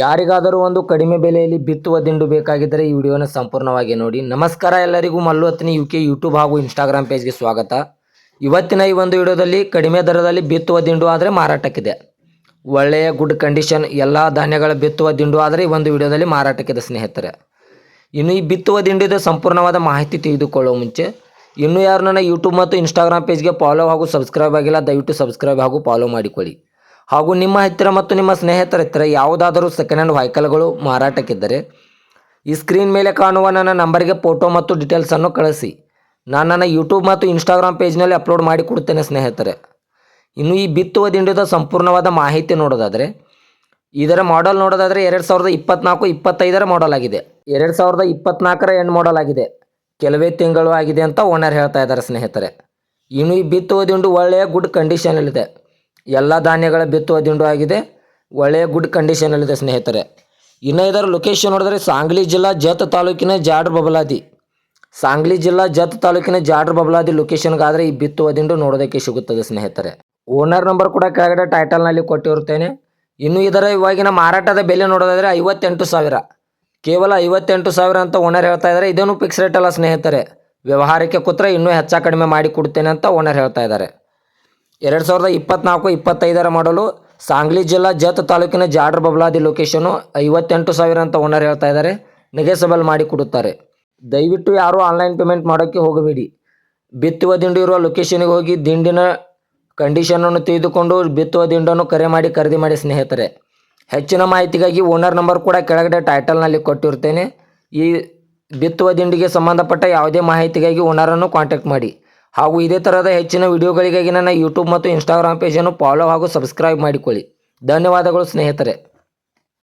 ಯಾರಿಗಾದರೂ ಒಂದು ಕಡಿಮೆ ಬೆಲೆಯಲ್ಲಿ ಬಿತ್ತುವ ದಿಂಡು ಬೇಕಾಗಿದ್ದರೆ ಈ ವಿಡಿಯೋನ ಸಂಪೂರ್ಣವಾಗಿ ನೋಡಿ. ನಮಸ್ಕಾರ ಎಲ್ಲರಿಗೂ, Mallu Hatni UK K YouTube ಹಾಗೂ ಇನ್ಸ್ಟಾಗ್ರಾಮ್ ಪೇಜ್ಗೆ ಸ್ವಾಗತ. ಇವತ್ತಿನ ಈ ಒಂದು ವಿಡಿಯೋದಲ್ಲಿ ಕಡಿಮೆ ದರದಲ್ಲಿ ಬಿತ್ತುವ ದಿಂಡು ಆದರೆ ಮಾರಾಟಕ್ಕಿದೆ. ಒಳ್ಳೆಯ ಗುಡ್ ಕಂಡೀಷನ್, ಎಲ್ಲ ಧಾನ್ಯಗಳ ಬಿತ್ತುವ ದಿಂಡು ಆದರೆ ಈ ಒಂದು ವಿಡಿಯೋದಲ್ಲಿ ಮಾರಾಟಕ್ಕಿದೆ ಸ್ನೇಹಿತರೆ. ಇನ್ನು ಈ ಬಿತ್ತುವ ದಿಂಡಿದ ಸಂಪೂರ್ಣವಾದ ಮಾಹಿತಿ ತಿಳಿದುಕೊಳ್ಳುವ ಮುಂಚೆ, ಇನ್ನೂ ಯಾರು ನನ್ನ ಯೂಟ್ಯೂಬ್ ಮತ್ತು ಇನ್ಸ್ಟಾಗ್ರಾಮ್ ಪೇಜ್ಗೆ ಫಾಲೋ ಹಾಗೂ ಸಬ್ಸ್ಕ್ರೈಬ್ ಆಗಿಲ್ಲ, ದಯವಿಟ್ಟು ಸಬ್ಸ್ಕ್ರೈಬ್ ಹಾಗೂ ಫಾಲೋ ಮಾಡಿಕೊಳ್ಳಿ. ಹಾಗೂ ನಿಮ್ಮ ಹತ್ತಿರ ಮತ್ತು ನಿಮ್ಮ ಸ್ನೇಹಿತರ ಹತ್ತಿರ ಯಾವುದಾದರೂ ಸೆಕೆಂಡ್ ಹ್ಯಾಂಡ್ ವೆಹಿಕಲ್ಗಳು ಮಾರಾಟಕ್ಕಿದ್ದರೆ, ಈ ಸ್ಕ್ರೀನ್ ಮೇಲೆ ಕಾಣುವ ನನ್ನ ನಂಬರ್ಗೆ ಫೋಟೋ ಮತ್ತು ಡೀಟೇಲ್ಸನ್ನು ಕಳಿಸಿ. ನಾನು ನನ್ನ ಯೂಟ್ಯೂಬ್ ಮತ್ತು ಇನ್ಸ್ಟಾಗ್ರಾಮ್ ಪೇಜ್ನಲ್ಲಿ ಅಪ್ಲೋಡ್ ಮಾಡಿ ಕೊಡುತ್ತೇನೆ ಸ್ನೇಹಿತರೆ. ಇನ್ನು ಈ ಬಿತ್ತುವ ದಿಂಡದ ಸಂಪೂರ್ಣವಾದ ಮಾಹಿತಿ ನೋಡೋದಾದರೆ, ಇದರ ಮಾಡೆಲ್ ನೋಡೋದಾದರೆ ಎರಡು ಸಾವಿರದ ಇಪ್ಪತ್ನಾಲ್ಕು, ಇಪ್ಪತ್ತೈದರ ಮಾಡೆಲ್ ಆಗಿದೆ. ಎರಡು ಸಾವಿರದ ಇಪ್ಪತ್ನಾಲ್ಕರ ಎಂಡ್ ಮಾಡೆಲ್ ಆಗಿದೆ. ಕೆಲವೇ ತಿಂಗಳು ಆಗಿದೆ ಅಂತ ಓನರ್ ಹೇಳ್ತಾ ಇದ್ದಾರೆ ಸ್ನೇಹಿತರೆ. ಇನ್ನು ಈ ಬಿತ್ತುವ ದಿಂಡು ಒಳ್ಳೆಯ ಗುಡ್ ಕಂಡೀಷನಲ್ಲಿದೆ ಎಲ್ಲ ಧಾನ್ಯಗಳ ಬಿತ್ತುವ ದಿಂಡು ಆಗಿದೆ. ಒಳ್ಳೆಯ ಗುಡ್ ಕಂಡೀಷನಲ್ಲಿದೆ ಸ್ನೇಹಿತರೆ. ಇನ್ನು ಇದರ ಲೊಕೇಶನ್ ನೋಡಿದ್ರೆ ಸಾಂಗ್ಲಿ ಜಿಲ್ಲಾ ಜತ್ ತಾಲೂಕಿನ ಜಾಡ್ರ ಬಬಲಾದಿ. ಸಾಂಗ್ಲಿ ಜಿಲ್ಲಾ ಜತ್ ತಾಲೂಕಿನ ಜಾಡ್ರ ಬಬಲಾದಿ ಲೊಕೇಶನ್ಗಾದರೆ ಈ ಬಿತ್ತುವ ದಿಂಡು ನೋಡೋದಕ್ಕೆ ಸಿಗುತ್ತದೆ ಸ್ನೇಹಿತರೆ. ಓನರ್ ನಂಬರ್ ಕೂಡ ಕೆಳಗಡೆ ಟೈಟಲ್ನಲ್ಲಿ ಕೊಟ್ಟಿರುತ್ತೇನೆ. ಇನ್ನು ಇದರ ಇವಾಗಿನ ಮಾರಾಟದ ಬೆಲೆ ನೋಡೋದಾದರೆ ಐವತ್ತೆಂಟು ಸಾವಿರ. ಕೇವಲ ಐವತ್ತೆಂಟು ಸಾವಿರ ಅಂತ ಓನರ್ ಹೇಳ್ತಾ ಇದ್ದಾರೆ. ಇದೇನು ಫಿಕ್ಸ್ ರೇಟ್ ಅಲ್ಲ ಸ್ನೇಹಿತರೆ. ವ್ಯವಹಾರಕ್ಕೆ ಕೂತ್ರೆ ಇನ್ನೂ ಹೆಚ್ಚು ಕಡಿಮೆ ಮಾಡಿ ಕೊಡ್ತೇನೆ ಅಂತ ಓನರ್ ಹೇಳ್ತಾ ಇದ್ದಾರೆ. ಎರಡು ಸಾವಿರದ ಇಪ್ಪತ್ನಾಲ್ಕು, ಇಪ್ಪತ್ತೈದರ ಮಾಡಲು ಸಾಂಗ್ಲಿ ಜಿಲ್ಲಾ ಜತ್ ತಾಲೂಕಿನ ಜಾಡ್ರ ಬಬ್ಲಾದಿ ಲೊಕೇಶನು ಐವತ್ತೆಂಟು ಸಾವಿರ ಅಂತ ಓನರ್ ಹೇಳ್ತಾ ಇದ್ದಾರೆ ನೆಗೆಸಬಲ್ ಮಾಡಿ ಕೊಡುತ್ತಾರೆ. ದಯವಿಟ್ಟು ಯಾರೂ ಆನ್ಲೈನ್ ಪೇಮೆಂಟ್ ಮಾಡೋಕ್ಕೆ ಹೋಗಬೇಡಿ. ಬಿತ್ತುವ ದಿಂಡು ಇರುವ ಲೊಕೇಶನ್ಗೆ ಹೋಗಿ ದಿಂಡಿನ ಕಂಡೀಷನನ್ನು ತೆಗೆದುಕೊಂಡು ಬಿತ್ತುವ ದಿಂಡನ್ನು ಕರೆ ಮಾಡಿ ಖರೀದಿ ಮಾಡಿ ಸ್ನೇಹಿತರೆ. ಹೆಚ್ಚಿನ ಮಾಹಿತಿಗಾಗಿ ಓನರ್ ನಂಬರ್ ಕೂಡ ಕೆಳಗಡೆ ಟೈಟಲ್ನಲ್ಲಿ ಕೊಟ್ಟಿರ್ತೇನೆ. ಈ ಬಿತ್ತುವ ದಿಂಡಿಗೆ ಸಂಬಂಧಪಟ್ಟ ಯಾವುದೇ ಮಾಹಿತಿಗಾಗಿ ಓನರನ್ನು ಕಾಂಟ್ಯಾಕ್ಟ್ ಮಾಡಿ. ಹಾಗೂ ಇದೇ ಥರದ ಹೆಚ್ಚಿನ ವಿಡಿಯೋಗಳಿಗಾಗಿ ನನ್ನ ಯೂಟ್ಯೂಬ್ ಮತ್ತು ಇನ್ಸ್ಟಾಗ್ರಾಮ್ ಪೇಜನ್ನು ಫಾಲೋ ಹಾಗೂ ಸಬ್ಸ್ಕ್ರೈಬ್ ಮಾಡಿಕೊಳ್ಳಿ. ಧನ್ಯವಾದಗಳು ಸ್ನೇಹಿತರೆ.